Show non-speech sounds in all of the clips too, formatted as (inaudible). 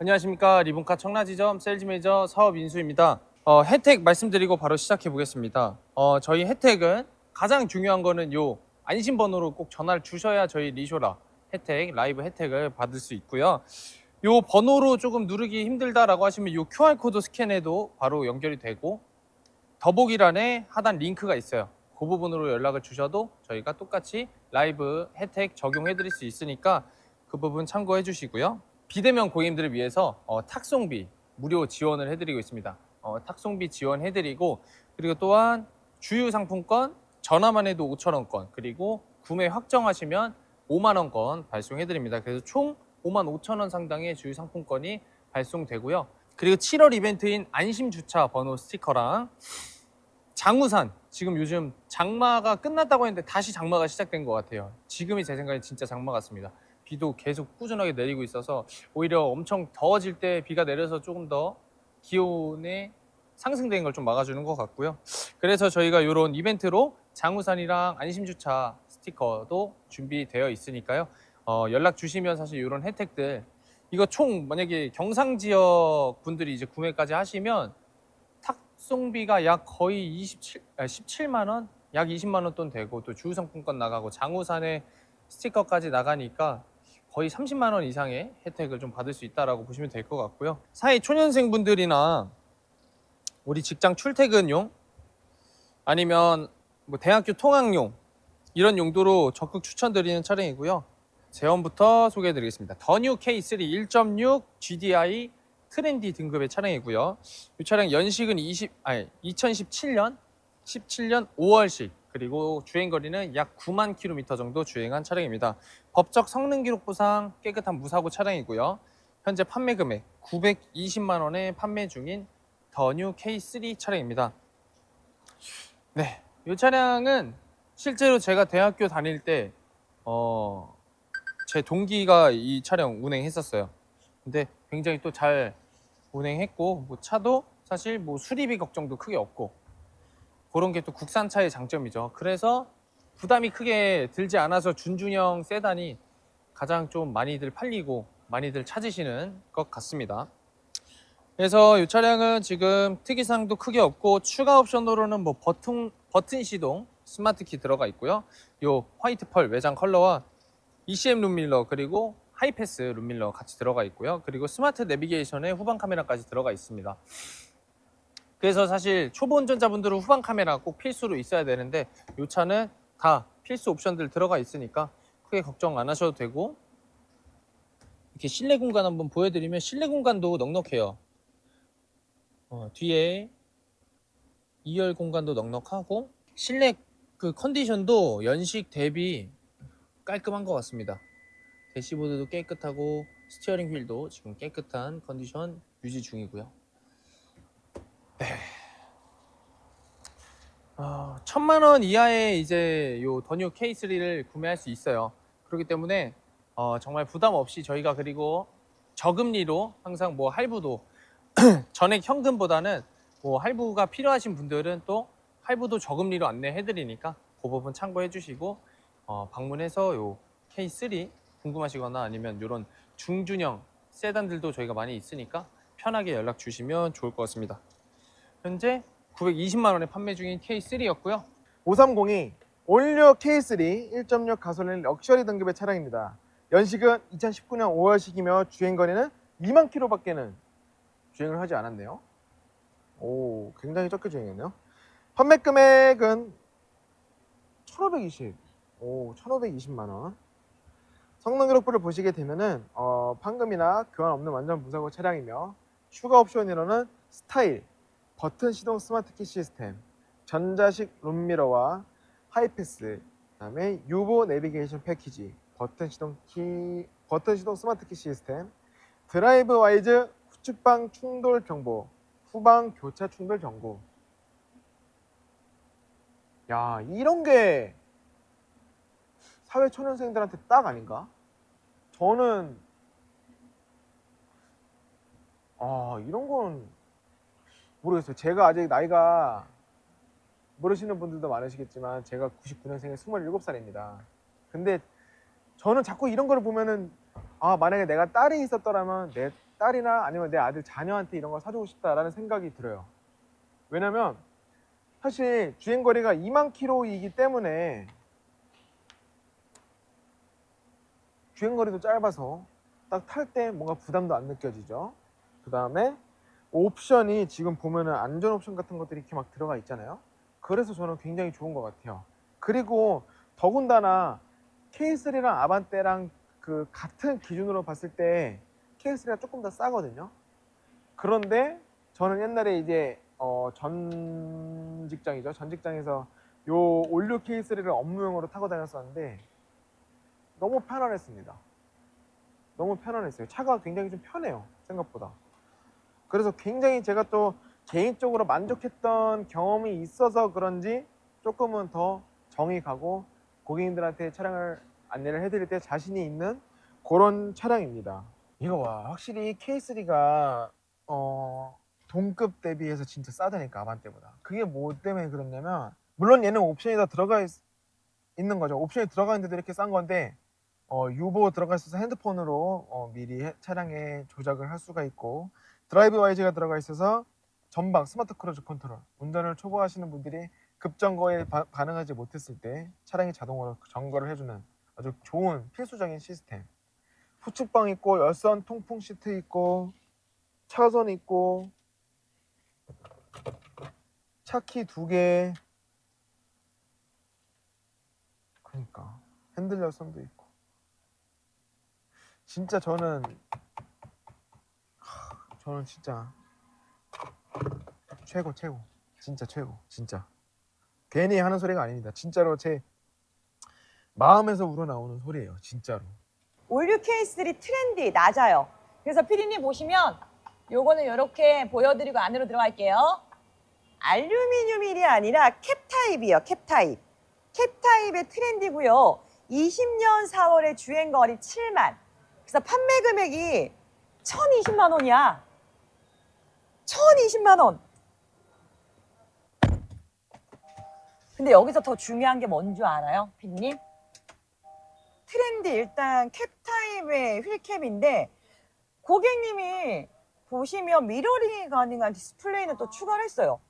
안녕하십니까 리본카 청라지점 세일즈 매니저 사업 인수입니다. 어, 혜택 말씀드리고 바로 시작해 보겠습니다. 어, 저희 혜택은 가장 중요한 거는 요 안심 번호로 꼭 전화를 주셔야 저희 리쇼라 혜택 라이브 혜택을 받을 수 있고요. 요 번호로 조금 누르기 힘들다라고 하시면 요 QR 코드 스캔해도 바로 연결이 되고 더보기란에 하단 링크가 있어요. 그 부분으로 연락을 주셔도 저희가 똑같이 라이브 혜택 적용해 드릴 수 있으니까 그 부분 참고해 주시고요. 비대면 고객님들을 위해서 어, 탁송비 무료 지원을 해드리고 있습니다. 어, 탁송비 지원해드리고 그리고 또한 주유 상품권 전화만 해도 5천 원권 그리고 구매 확정하시면 5만 원권 발송해드립니다. 그래서 총 5만 5천 원 상당의 주유 상품권이 발송되고요. 그리고 7월 이벤트인 안심 주차 번호 스티커랑 장우산 지금 요즘 장마가 끝났다고 했는데 다시 장마가 시작된 것 같아요. 지금이 제 생각에 진짜 장마 같습니다. 비도 계속 꾸준하게 내리고 있어서 오히려 엄청 더워질 때 비가 내려서 조금 더 기온의 상승되는 걸좀 막아주는 것 같고요. 그래서 저희가 이런 이벤트로 장우산이랑 안심주차 스티커도 준비되어 있으니까요. 어, 연락 주시면 사실 이런 혜택들 이거 총 만약에 경상 지역 분들이 이제 구매까지 하시면 탁송비가 약 거의 27, 아, 17만 원, 약 20만 원 돈 되고 또 주유 상품권 나가고 장우산에 스티커까지 나가니까 거의 30만 원 이상의 혜택을 좀 받을 수 있다라고 보시면 될 것 같고요. 사회 초년생 분들이나 우리 직장 출퇴근용 아니면 뭐 대학교 통학용 이런 용도로 적극 추천드리는 차량이고요. 제원부터 소개해드리겠습니다. 더뉴 K3 1.6 GDI 트렌디 등급의 차량이고요. 이 차량 연식은 20, 아니 2017년 17년 5월식 그리고 주행 거리는 약 9만 킬로미터 정도 주행한 차량입니다. 법적 성능 기록 보상 깨끗한 무사고 차량이고요. 현재 판매 금액 920만 원에 판매 중인 더뉴 K3 차량입니다. 네, 이 차량은 실제로 제가 대학교 다닐 때 어, 제 동기가 이 차량 운행했었어요. 근데 굉장히 또 잘 운행했고 뭐 차도 사실 뭐 수리비 걱정도 크게 없고 그런 게 또 국산차의 장점이죠. 그래서 부담이 크게 들지 않아서 준준형 세단이 가장 좀 많이들 팔리고 많이들 찾으시는 것 같습니다. 그래서 이 차량은 지금 특이사항도 크게 없고 추가 옵션으로는 뭐 버튼 버튼 시동 스마트 키 들어가 있고요. 요 화이트 펄 외장 컬러와 ECM 룸밀러 그리고 하이패스 룸밀러 같이 들어가 있고요. 그리고 스마트 내비게이션에 후방 카메라까지 들어가 있습니다. 그래서 사실 초보 운전자분들은 후방 카메라 꼭 필수로 있어야 되는데 이 차는 다 필수 옵션들 들어가 있으니까 크게 걱정 안 하셔도 되고 이렇게 실내 공간 한번 보여드리면 실내 공간도 넉넉해요. 어, 뒤에 2열 공간도 넉넉하고 실내 그 컨디션도 연식 대비 깔끔한 것 같습니다. 대시보드도 깨끗하고 스티어링 휠도 지금 깨끗한 컨디션 유지 중이고요. 어, 천만 원 이하의 이제 요 더뉴 K3를 구매할 수 있어요. 그렇기 때문에 어, 정말 부담 없이 저희가 그리고 저금리로 항상 뭐 할부도 (clears throat) 전액 현금보다는 뭐 할부가 필요하신 분들은 또 할부도 저금리로 안내해 드리니까 그 부분 참고해 주시고 어, 방문해서 요 K3 궁금하시거나 아니면 이런 중준형 세단들도 저희가 많이 있으니까 편하게 연락 주시면 좋을 것 같습니다. 현재 920만 원에 판매 중인 K3였고요. 530이 올류 K3 1.6 가솔린 럭셔리 등급의 차량입니다. 연식은 2019년 5월식이며 주행 거리는 2만 킬로밖에는 주행을 하지 않았네요. 오, 굉장히 적게 주행했네요. 판매 금액은 1,520. 오, 1,520만 원. 성능 기록부를 보시게 되면은 어, 판금이나 교환 없는 완전 무사고 차량이며 추가 옵션으로는 스타일, 버튼 시동 스마트 키 시스템, 전자식 룸미러와 하이패스, 그다음에 유보 내비게이션 패키지, 버튼 시동 키, 버튼 시동 스마트 키 시스템, 드라이브 와이즈 후측방 충돌 경보, 후방 교차 충돌 경고. 야, 이런 게 사회 초년생들한테 딱 아닌가? 저는 아 이런 건 모르겠어요. 제가 아직 나이가 모르시는 분들도 많으시겠지만 제가 99년생에 27살입니다. 근데 저는 자꾸 이런 거를 보면은 아 만약에 내가 딸이 있었더라면 내 딸이나 아니면 내 아들 자녀한테 이런 걸 사주고 싶다라는 생각이 들어요. 왜냐면 사실 주행 거리가 2만 킬로이기 때문에 주행 거리도 짧아서 딱 탈 때 뭔가 부담도 안 느껴지죠. 그 다음에 옵션이 지금 보면은 안전 옵션 같은 것들이 이렇게 막 들어가 있잖아요. 그래서 저는 굉장히 좋은 것 같아요. 그리고 더군다나 K3랑 아반떼랑 그 같은 기준으로 봤을 때 K3가 조금 더 싸거든요. 그런데 저는 옛날에 이제 어, 전 직장이죠. 전 직장에서 요 올류 K3를 업무용으로 타고 다녔었는데 너무 편안했습니다. 너무 편안했어요. 차가 굉장히 좀 편해요. 생각보다. 그래서 굉장히 제가 또 개인적으로 만족했던 경험이 있어서 그런지 조금은 더 정이 가고 고객님들한테 차량을 안내를 해드릴 때 자신이 있는 그런 차량입니다. 이거 봐, 확실히 K3가 어, 동급 대비해서 진짜 싸다니까 아반떼보다. 그게 뭐 때문에 그렇냐면 물론 얘는 옵션이 다 들어가 있, 있는 거죠. 옵션이 들어가 있는데도 이렇게 싼 건데 어, 유보 들어가 있어서 핸드폰으로 어, 미리 해- 차량에 조작을 할 수가 있고 드라이브 YG가 들어가 있어서 전방 스마트 크루즈 컨트롤 운전을 초보하시는 분들이 급정거에 바- 반응하지 못했을 때 차량이 자동으로 정거를 해주는 아주 좋은 필수적인 시스템. 후측방 있고 열선 통풍 시트 있고 차선 있고 차키 두 개. 그러니까. 핸들 열선도 있고. 진짜 저는 하, 저는 진짜 최고 최고 진짜 최고 진짜 괜히 하는 소리가 아닙니다 진짜로 제 마음에서 우러나오는 소리예요 진짜로 올류 K3 트렌디 낮아요. 그래서 피디님 보시면 요거는 이렇게 보여드리고 안으로 들어갈게요. 알루미늄 휠이 아니라 캡 타입이요. 캡 타입. 캡 타입의 트렌디고요. 20년 4월에 주행 거리 7만. 그래서 판매 금액이 1,020만 원이야. 1,020만 원. 근데 여기서 더 중요한 게 뭔 줄 알아요, 피디님? 트렌디 일단 캡 타입의 휠캡인데 고객님이 보시면 미러링이 가능한 디스플레이는 또 추가를 했어요.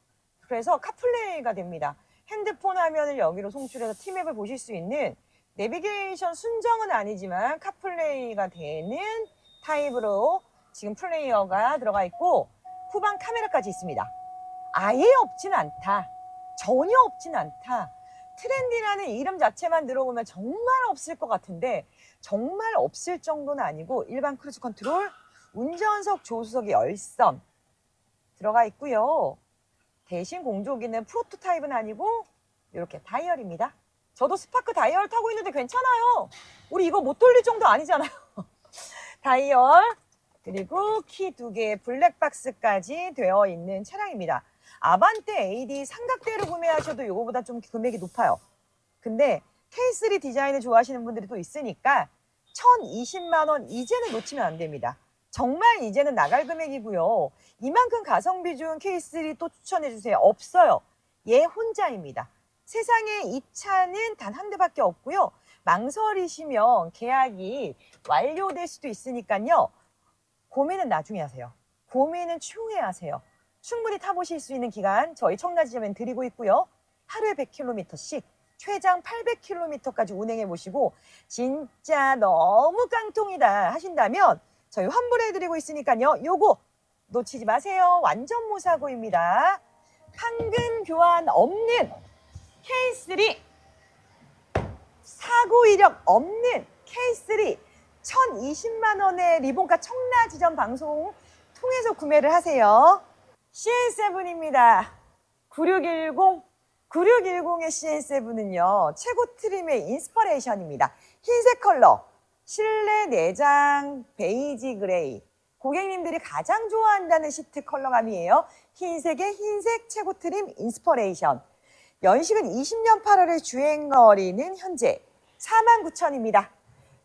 그래서 카플레이가 됩니다. 핸드폰 화면을 여기로 송출해서 티맵을 보실 수 있는 내비게이션 순정은 아니지만 카플레이가 되는 타입으로 지금 플레이어가 들어가 있고 후방 카메라까지 있습니다. 아예 없진 않다. 전혀 없진 않다. 트렌디라는 이름 자체만 들어보면 정말 없을 것 같은데 정말 없을 정도는 아니고 일반 크루즈 컨트롤, 운전석 조수석이 열선 들어가 있고요. 대신 공조기는 프로토타입은 아니고 이렇게 다이얼입니다. 저도 스파크 다이얼 타고 있는데 괜찮아요. 우리 이거 못 돌릴 정도 아니잖아요. (laughs) 다이얼 그리고 키 두 개 블랙박스까지 되어 있는 차량입니다. 아반떼 AD 삼각대로 구매하셔도 이거보다 좀 금액이 높아요. 근데 K3 디자인을 좋아하시는 분들이 또 있으니까 1,020만 원 이제는 놓치면 안 됩니다. 정말 이제는 나갈 금액이고요. 이만큼 가성비 좋은 K3 또 추천해 주세요. 없어요. 얘 혼자입니다. 세상에 이 차는 단 한 대밖에 없고요. 망설이시면 계약이 완료될 수도 있으니까요. 고민은 나중에 하세요. 고민은 추후에 하세요. 충분히 타보실 수 있는 기간 저희 청라지점엔 드리고 있고요. 하루에 100km씩 최장 800km까지 운행해 보시고 진짜 너무 깡통이다 하신다면 저희 환불해 드리고 있으니까요. 요거 놓치지 마세요. 완전 무사고입니다. 판금 교환 없는 K3 사고 이력 없는 K3 1,020만 원의 리본가 청라 지점 방송 통해서 구매를 하세요. CN7입니다. 9610. 9610의 CN7은요, 최고 트림의 인스퍼레이션입니다. 흰색 컬러, 실내 내장 베이지 그레이. 고객님들이 가장 좋아한다는 시트 컬러감이에요. 흰색의 흰색 최고 트림 인스퍼레이션. 연식은 20년 8월의 주행 거리는 현재 49,000입니다.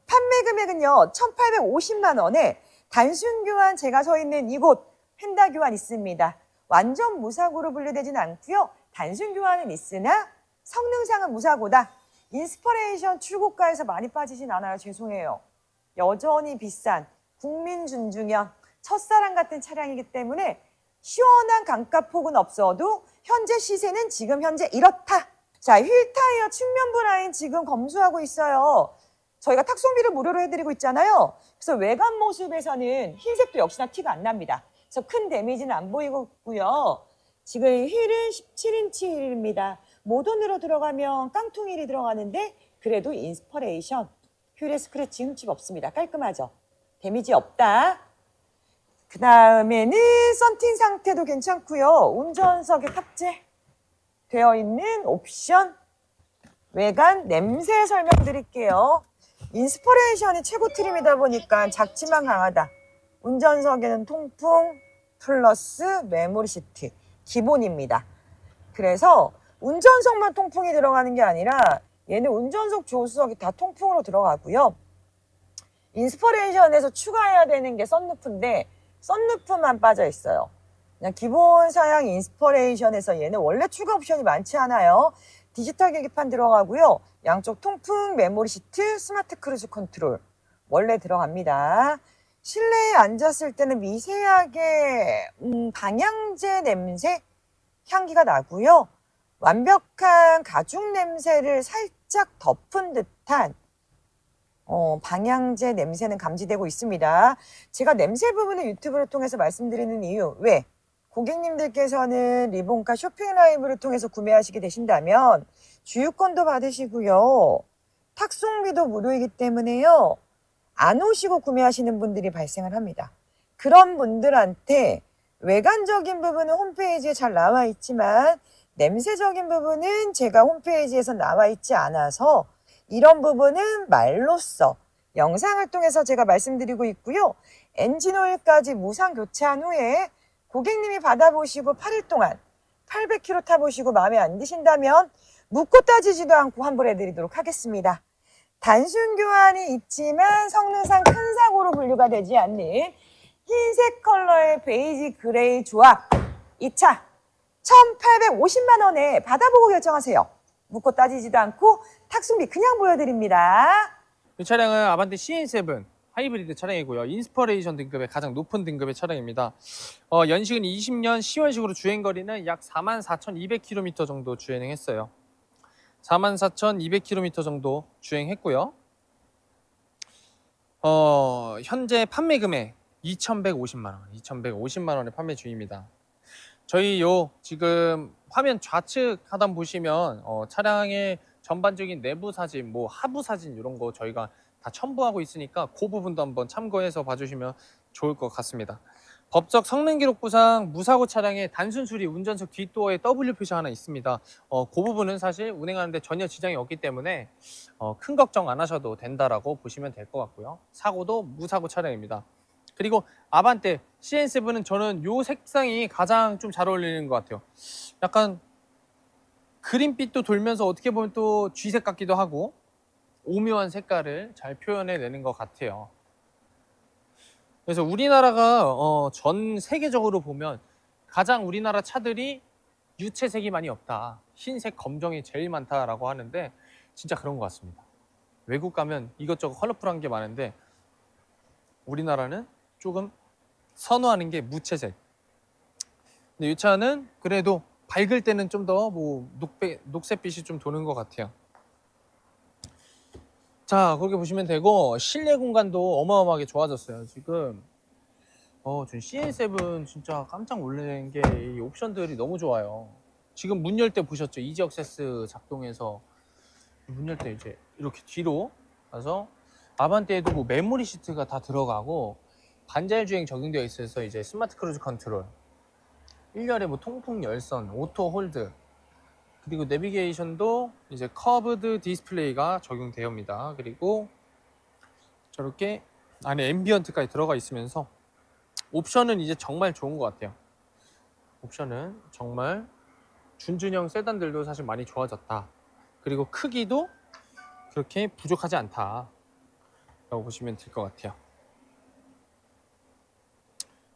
판매 금액은요, 1,850만 원에 단순 교환 제가 서 있는 이곳 펜다 교환 있습니다. 완전 무사고로 분류되진 않고요. 단순 교환은 있으나 성능상은 무사고다. 인스퍼레이션 출고가에서 많이 빠지진 않아요. 죄송해요. 여전히 비싼 국민 준중형 첫사랑 같은 차량이기 때문에 시원한 강가폭은 없어도 현재 시세는 지금 현재 이렇다. 자, 휠 타이어 측면부 라인 지금 검수하고 있어요. 저희가 탁송비를 무료로 해드리고 있잖아요. 그래서 외관 모습에서는 흰색도 역시나 티가 안 납니다. 그래서 큰 데미지는 안 보이고 있고요. 지금 휠은 17인치 휠입니다. 모던으로 들어가면 깡통 휠이 들어가는데 그래도 인스퍼레이션 휠에 스크래치 흠집 없습니다. 깔끔하죠? 데미지 없다. 그 다음에는 썬팅 상태도 괜찮고요. 운전석에 탑재되어 있는 옵션 외관 냄새 설명 드릴게요. 인스퍼레이션이 최고 트림이다 보니까 작지만 강하다. 운전석에는 통풍 플러스 메모리 시트 기본입니다. 그래서 운전석만 통풍이 들어가는 게 아니라 얘는 운전석 조수석이 다 통풍으로 들어가고요. 인스퍼레이션에서 추가해야 되는 게 썬루프인데 썬루프만 빠져 있어요. 그냥 기본 사양 인스퍼레이션에서 얘는 원래 추가 옵션이 많지 않아요. 디지털 계기판 들어가고요. 양쪽 통풍, 메모리 시트, 스마트 크루즈 컨트롤 원래 들어갑니다. 실내에 앉았을 때는 미세하게 음, 방향제 냄새 향기가 나고요. 완벽한 가죽 냄새를 살짝 덮은 듯한 어, 방향제 냄새는 감지되고 있습니다. 제가 냄새 부분을 유튜브를 통해서 말씀드리는 이유 왜? 고객님들께서는 리본카 쇼핑 라이브를 통해서 구매하시게 되신다면 주유권도 받으시고요. 탁송비도 무료이기 때문에요. 안 오시고 구매하시는 분들이 발생을 합니다. 그런 분들한테 외관적인 부분은 홈페이지에 잘 나와 있지만 냄새적인 부분은 제가 홈페이지에서 나와 있지 않아서 이런 부분은 말로써 영상을 통해서 제가 말씀드리고 있고요. 엔진 오일까지 무상 교체한 후에 고객님이 받아보시고 8일 동안 800km 타보시고 마음에 안 드신다면 묻고 따지지도 않고 환불해드리도록 하겠습니다. 단순 교환이 있지만 성능상 큰 사고로 분류가 되지 않는 흰색 컬러의 베이지 그레이 조합 이 차 1,850만 원에 받아보고 결정하세요. 묻고 따지지도 않고 탁송비 그냥 보여드립니다. 이 차량은 아반떼 CN7 하이브리드 차량이고요. 인스퍼레이션 등급의 가장 높은 등급의 차량입니다. 어, 연식은 20년 10월식으로 주행거리는 약 44,200km 정도 주행했어요. 44,200km 정도 주행했고요. 어, 현재 판매 금액 2,150만 원, 2,150만 원의 판매 중입니다. 저희 요 지금 화면 좌측 하단 보시면 어, 차량의 전반적인 내부 사진, 뭐 하부 사진 이런 거 저희가 다 첨부하고 있으니까 그 부분도 한번 참고해서 봐주시면 좋을 것 같습니다. 법적 성능 기록부상 무사고 차량의 단순 수리 운전석 뒷도어에 W 표시 하나 있습니다. 어, 그 부분은 사실 운행하는데 전혀 지장이 없기 때문에 어, 큰 걱정 안 하셔도 된다라고 보시면 될 것 같고요. 사고도 무사고 차량입니다. 그리고 아반떼 CN7은 저는 요 색상이 가장 좀 잘 어울리는 것 같아요. 약간 그린빛도 돌면서 어떻게 보면 또 쥐색 같기도 하고 오묘한 색깔을 잘 표현해 내는 것 같아요. 그래서 우리나라가 어, 전 세계적으로 보면 가장 우리나라 차들이 유채색이 많이 없다. 흰색, 검정이 제일 많다라고 하는데 진짜 그런 것 같습니다. 외국 가면 이것저것 컬러풀한 게 많은데 우리나라는 조금 선호하는 게 무채색. 근데 이 차는 그래도 밝을 때는 좀 더 뭐 녹색, 녹색빛이 좀 도는 것 같아요. 자, 그렇게 보시면 되고 실내 공간도 어마어마하게 좋아졌어요. 지금 어, 전 CN7 진짜 깜짝 놀란 게 이 옵션들이 너무 좋아요. 지금 문 열 때 보셨죠? 이지 억세스 작동해서 문 열 때 이제 이렇게 뒤로 가서 아반떼에도 뭐 메모리 시트가 다 들어가고 반자율 주행 적용되어 있어서 이제 스마트 크루즈 컨트롤 1열에 뭐 통풍 열선, 오토 홀드 그리고 내비게이션도 이제 커브드 디스플레이가 적용되옵니다. 그리고 저렇게 안에 앰비언트까지 들어가 있으면서 옵션은 이제 정말 좋은 것 같아요. 옵션은 정말 준준형 세단들도 사실 많이 좋아졌다. 그리고 크기도 그렇게 부족하지 않다. 라고 보시면 될 것 같아요.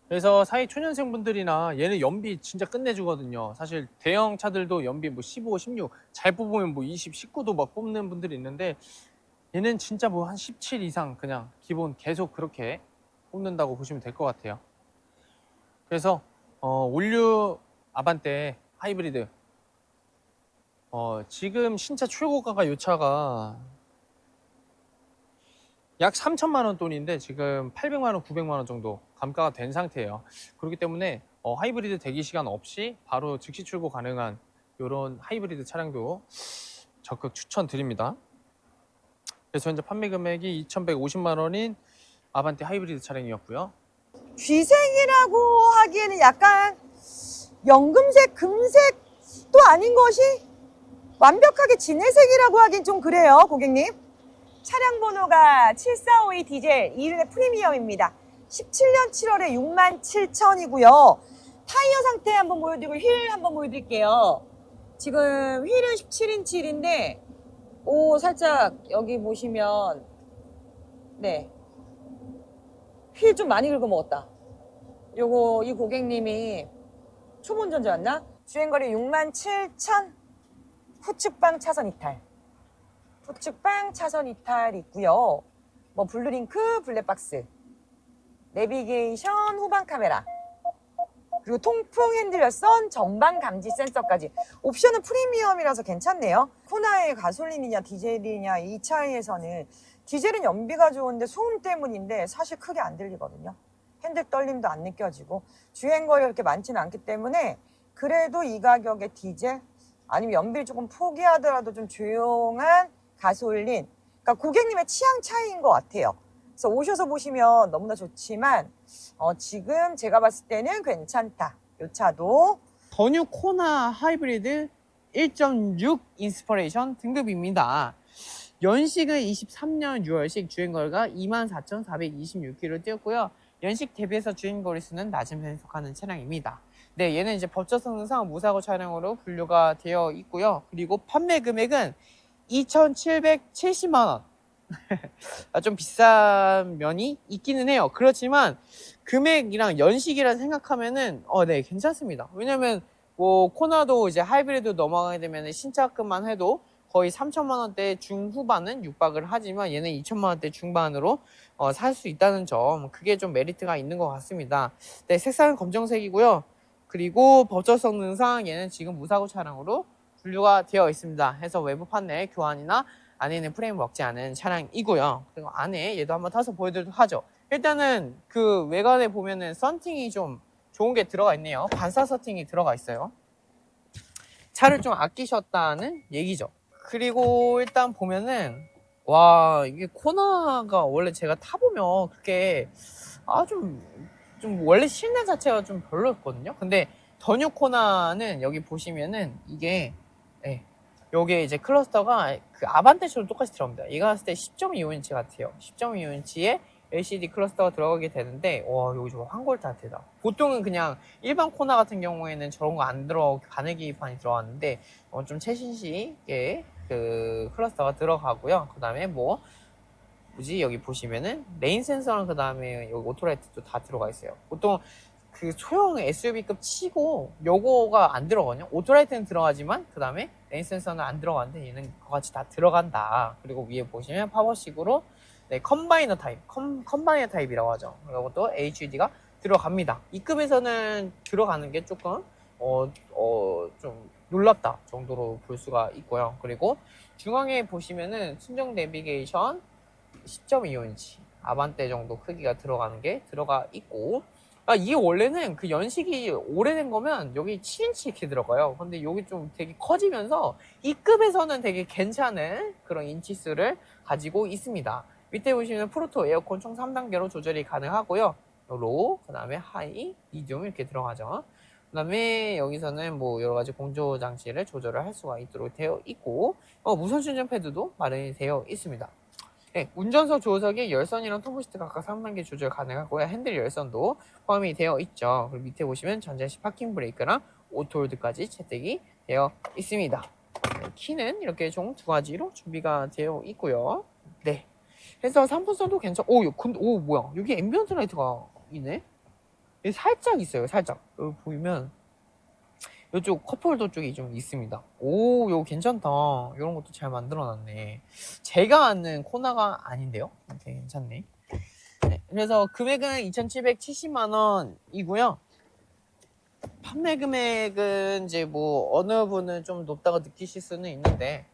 그래서 사이 초년생 분들이나 얘는 연비 진짜 끝내주거든요. 사실 대형 차들도 연비 뭐 15, 16, 잘 뽑으면 뭐 20, 19도 막 뽑는 분들이 있는데 얘는 진짜 뭐 한 17 이상 그냥 기본 계속 그렇게 뽑는다고 보시면 될 것 같아요. 그래서 어, 올류 아반떼 하이브리드 어, 지금 신차 최고가가 요 차가 약 3천만 원 돈인데 지금 800만 원, 900만 원 정도 감가가 된 상태예요. 그렇기 때문에 어, 하이브리드 대기 시간 없이 바로 즉시 출고 가능한 이런 하이브리드 차량도 적극 추천드립니다. 그래서 현재 판매 금액이 2,150만 원인 아반떼 하이브리드 차량이었고요. 쥐색이라고 하기에는 약간 연금색, 금색도 아닌 것이 완벽하게 진해색이라고 하긴 좀 그래요, 고객님. 차량 번호가 7452 디젤 2륜의 프리미엄입니다. 17년 7월에 6만 7천이고요. 타이어 상태 한번 보여드리고 휠 한번 보여드릴게요. 지금 휠은 17인치 휠인데 오 살짝 여기 보시면 네. 휠 좀 많이 긁어먹었다. 요거 이 고객님이 초보운전자였나? 주행거리 6만 7천 후측방 차선 이탈. 후측방 차선 이탈 있고요. 뭐 블루링크, 블랙박스, 내비게이션, 후방 카메라, 그리고 통풍 핸들 열선, 전방 감지 센서까지. 옵션은 프리미엄이라서 괜찮네요. 코나의 가솔린이냐 디젤이냐 이 차이에서는 디젤은 연비가 좋은데 소음 때문인데 사실 크게 안 들리거든요. 핸들 떨림도 안 느껴지고 주행거리가 그렇게 많지는 않기 때문에 그래도 이 가격에 디젤 아니면 연비를 조금 포기하더라도 좀 조용한 가솔린 그러니까 고객님의 취향 차이인 것 같아요. 그래서 오셔서 보시면 너무나 좋지만 어, 지금 제가 봤을 때는 괜찮다. 이 차도 더뉴 코나 하이브리드 1.6 인스퍼레이션 등급입니다. 연식은 23년 6월식 주행거리가 24,426km 뛰었고요. 연식 대비해서 주행거리 수는 낮은 편에 속하는 차량입니다. 네, 얘는 이제 법적 성능상 무사고 차량으로 분류가 되어 있고요. 그리고 판매 금액은 2,770만 원. (laughs) 아, 좀 비싼 면이 있기는 해요. 그렇지만 금액이랑 연식이라 생각하면은 어, 네, 괜찮습니다. 왜냐면 뭐 코나도 이제 하이브리드 넘어가게 되면 신차급만 해도 거의 3천만 원대 중후반은 육박을 하지만 얘는 2천만 원대 중반으로 어, 살 수 있다는 점 그게 좀 메리트가 있는 것 같습니다. 네, 색상은 검정색이고요. 그리고 법적 성능상 얘는 지금 무사고 차량으로 분류가 되어 있습니다. 해서 외부 판넬 교환이나 안에 있는 프레임 먹지 않은 차량이고요. 그리고 안에 얘도 한번 타서 보여드리도록 하죠. 일단은 그 외관에 보면은 썬팅이 좀 좋은 게 들어가 있네요. 반사 서팅이 들어가 있어요. 차를 좀 아끼셨다는 얘기죠. 그리고 일단 보면은 와 이게 코나가 원래 제가 타보면 그게 아좀 좀 원래 실내 자체가 좀 별로였거든요. 근데 더뉴 코나는 여기 보시면은 이게 예, 요게 이제 클러스터가 그 아반떼처럼 똑같이 들어갑니다. 얘가 봤을 때 10.25인치 같아요. 10.25인치에 LCD 클러스터가 들어가게 되는데 와 여기 저 황골 따뜻하다. 보통은 그냥 일반 코나 같은 경우에는 저런 거 안 들어 바늘 계기판이 들어갔는데 어, 좀 최신식의 그 클러스터가 들어가고요. 그 다음에 뭐 뭐지 여기 보시면은 레인 센서랑 그 다음에 여기 오토라이트도 다 들어가 있어요. 보통 그 소형 SUV급 치고 요거가 안 들어가거든요. 오토라이트는 들어가지만 그 다음에 레인 센서는 안 들어가는데 얘는 그같이 다 들어간다. 그리고 위에 보시면 파워식으로 네, 컴바이너 타입, 컴, 컴바이너 타입이라고 하죠. 그리고 또 HUD가 들어갑니다. 이 급에서는 들어가는 게 조금 어, 어, 좀 놀랍다 정도로 볼 수가 있고요. 그리고 중앙에 보시면은 순정 내비게이션 10.25인치 아반떼 정도 크기가 들어가는 게 들어가 있고 아, 이게 원래는 그 연식이 오래된 거면 여기 7인치 이렇게 들어가요. 근데 여기 좀 되게 커지면서 이 급에서는 되게 괜찮은 그런 인치수를 가지고 있습니다. 밑에 보시면 프로토 에어컨 총 3단계로 조절이 가능하고요. 로우, 그 다음에 하이, 미디움 이렇게 들어가죠. 그 다음에 여기서는 뭐 여러 가지 공조 장치를 조절을 할 수가 있도록 되어 있고, 어, 무선 충전 패드도 마련이 되어 있습니다. 네, 운전석 조석에 열선이랑 턴부시트 각각 3단계 조절 가능하고요. 핸들 열선도 포함이 되어 있죠. 그리고 밑에 보시면 전자식 파킹 브레이크랑 오토홀드까지 채택이 되어 있습니다. 네, 키는 이렇게 총 두 가지로 준비가 되어 있고요. 네. 그래서 상품성도 괜찮. 오, 요- 근데 오 뭐야? 여기 앰비언트 라이트가 있네. 여기 살짝 있어요. 살짝. 보이면 이쪽 컵홀더 쪽이 좀 있습니다. 오, 이거 괜찮다. 이런 것도 잘 만들어놨네. 제가 아는 코나가 아닌데요. 되게 괜찮네. 네, 그래서 금액은 2,770만 원이고요. 판매 금액은 이제 뭐 어느 분은 좀 높다고 느끼실 수는 있는데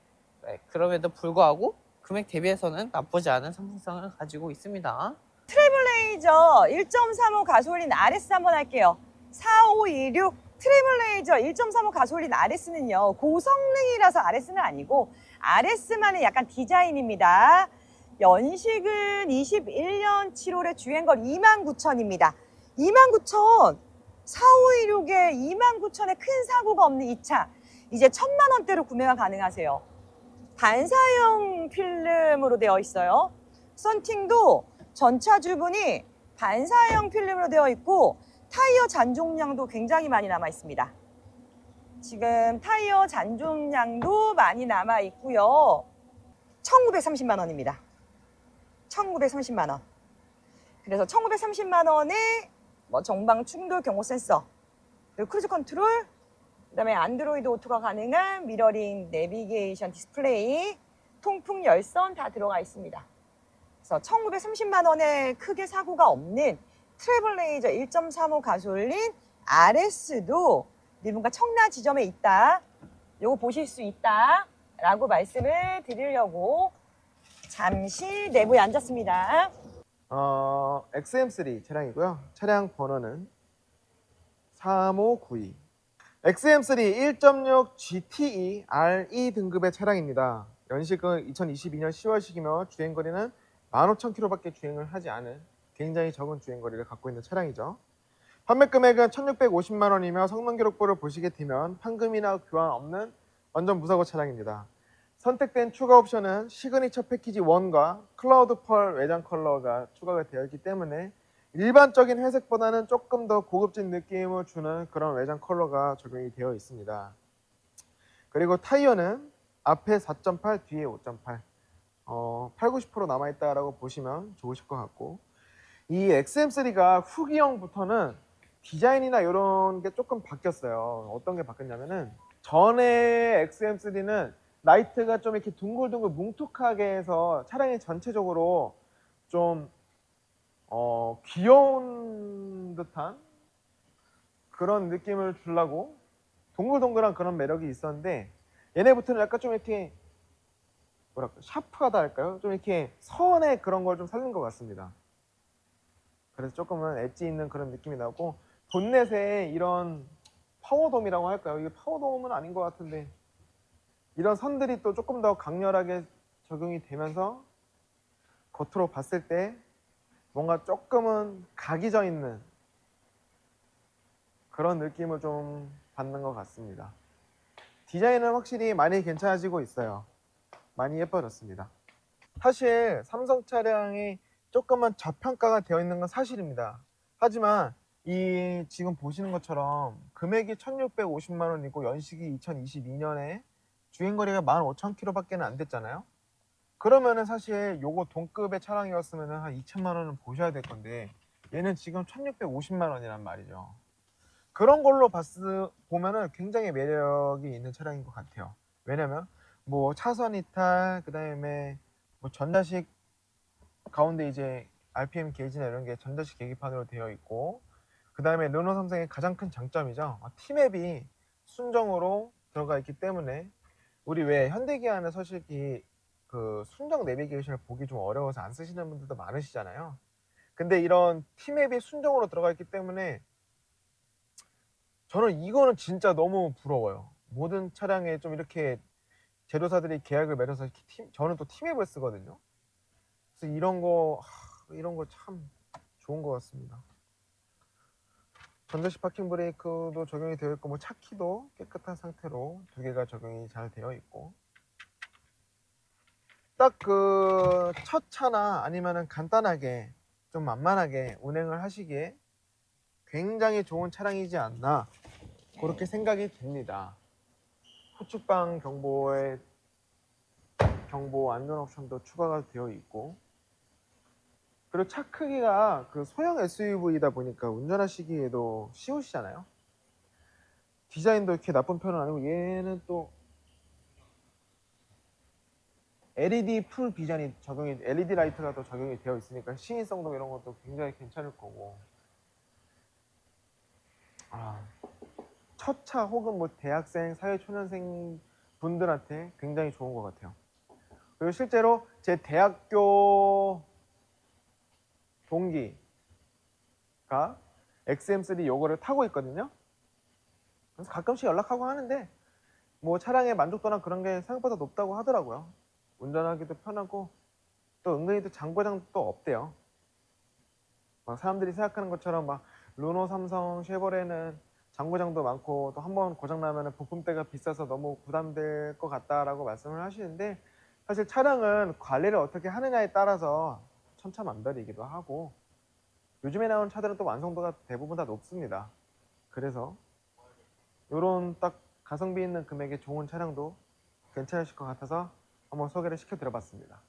네, 그럼에도 불구하고 금액 대비해서는 나쁘지 않은 상승성을 가지고 있습니다. 트래블레이저 1.35 가솔린 RS 한번 할게요. 4526 트래블레이저 1.35 가솔린 RS는요. 고성능이라서 RS는 아니고 RS만의 약간 디자인입니다. 연식은 21년 7월에 주행거리 29,000입니다. 29,000 4516에 29,000에 큰 사고가 없는 이 차. 이제 천만 원대로 구매가 가능하세요. 반사형 필름으로 되어 있어요. 썬팅도 전차 주분이 반사형 필름으로 되어 있고 타이어 잔종량도 굉장히 많이 남아 있습니다. 지금 타이어 잔종량도 많이 남아 있고요. 1930만 원입니다. 1930만 원. 그래서 1930만 원에 뭐 정방 충돌 경고 센서, 그리고 크루즈 컨트롤, 그다음에 안드로이드 오토가 가능한 미러링 내비게이션 디스플레이, 통풍 열선 다 들어가 있습니다. 그래서 1930만 원에 크게 사고가 없는 트래블레이저 1.35 가솔린 RS도 밀분과 청라 지점에 있다. 요거 보실 수 있다. 라고 말씀을 드리려고 잠시 내부에 앉았습니다. 어, XM3 차량이고요. 차량 번호는 3592. XM3 1.6 GTE RE 등급의 차량입니다. 연식은 2022년 10월식이며 주행거리는 15,000km밖에 주행을 하지 않은 굉장히 적은 주행거리를 갖고 있는 차량이죠. 판매 금액은 1,650만 원이며 성능 기록부를 보시게 되면 판금이나 교환 없는 완전 무사고 차량입니다. 선택된 추가 옵션은 시그니처 패키지 1과 클라우드 펄 외장 컬러가 추가가 되어 있기 때문에 일반적인 회색보다는 조금 더 고급진 느낌을 주는 그런 외장 컬러가 적용이 되어 있습니다. 그리고 타이어는 앞에 4.8, 뒤에 5.8. 어, 8, 90% 남아있다라고 보시면 좋으실 것 같고 이 XM3가 후기형부터는 디자인이나 이런 게 조금 바뀌었어요. 어떤 게 바뀌었냐면은 전에 XM3는 라이트가 좀 이렇게 둥글둥글 뭉툭하게 해서 차량이 전체적으로 좀 어, 귀여운 듯한 그런 느낌을 주려고 동글동글한 그런 매력이 있었는데 얘네부터는 약간 좀 이렇게 뭐랄까 샤프하다 할까요? 좀 이렇게 선의 그런 걸 좀 살린 것 같습니다. 그래서 조금은 엣지 있는 그런 느낌이 나고 본넷에 이런 파워돔이라고 할까요? 이게 파워돔은 아닌 것 같은데 이런 선들이 또 조금 더 강렬하게 적용이 되면서 겉으로 봤을 때 뭔가 조금은 각이 져 있는 그런 느낌을 좀 받는 것 같습니다. 디자인은 확실히 많이 괜찮아지고 있어요. 많이 예뻐졌습니다. 사실 삼성 차량이 조금은 저평가가 되어 있는 건 사실입니다. 하지만 이 지금 보시는 것처럼 금액이 1,650만 원이고 연식이 2022년에 주행거리가 15,000km밖에 안 됐잖아요. 그러면은 사실 요거 동급의 차량이었으면 한 2천만 원은 보셔야 될 건데 얘는 지금 1,650만 원이란 말이죠. 그런 걸로 봤을 보면은 굉장히 매력이 있는 차량인 것 같아요. 왜냐면 뭐 차선 이탈 그다음에 뭐 전자식 가운데 이제 RPM 게이지나 이런 게 전자식 계기판으로 되어 있고 그 다음에 르노 삼성의 가장 큰 장점이죠. 아, T맵이 순정으로 들어가 있기 때문에 우리 왜 현대기아는 솔직히 그 순정 내비게이션을 보기 좀 어려워서 안 쓰시는 분들도 많으시잖아요. 근데 이런 T맵이 순정으로 들어가 있기 때문에 저는 이거는 진짜 너무 부러워요. 모든 차량에 좀 이렇게 제조사들이 계약을 맺어서 팀, 저는 또 T맵을 쓰거든요. 그래서 이런 거 하, 이런 거 참 좋은 것 같습니다. 전자식 파킹 브레이크도 적용이 되어 있고 뭐 차키도 깨끗한 상태로 두 개가 적용이 잘 되어 있고 딱 그 첫 차나 아니면은 간단하게 좀 만만하게 운행을 하시기에 굉장히 좋은 차량이지 않나 그렇게 생각이 듭니다. 후측방 경보에 경보 안전 옵션도 추가가 되어 있고 그리고 차 크기가 그 소형 SUV이다 보니까 운전하시기에도 쉬우시잖아요. 디자인도 이렇게 나쁜 편은 아니고 얘는 또 LED 풀 비전이 적용이 LED 라이트가 또 적용이 되어 있으니까 시인성도 이런 것도 굉장히 괜찮을 거고 아 첫 차 혹은 뭐 대학생, 사회초년생 분들한테 굉장히 좋은 것 같아요. 그리고 실제로 제 대학교 동기가 XM3 요거를 타고 있거든요. 그래서 가끔씩 연락하고 하는데 뭐 차량의 만족도나 그런 게 생각보다 높다고 하더라고요. 운전하기도 편하고 또 은근히 또 장고장도 또 없대요. 막 사람들이 생각하는 것처럼 막 르노, 삼성, 쉐보레는 장고장도 많고 또 한 번 고장 나면 부품대가 비싸서 너무 부담될 것 같다라고 말씀을 하시는데 사실 차량은 관리를 어떻게 하느냐에 따라서 천차만별이기도 하고 요즘에 나오는 차들은 또 완성도가 대부분 다 높습니다. 그래서 이런 딱 가성비 있는 금액의 좋은 차량도 괜찮으실 것 같아서 한번 소개를 시켜드려봤습니다.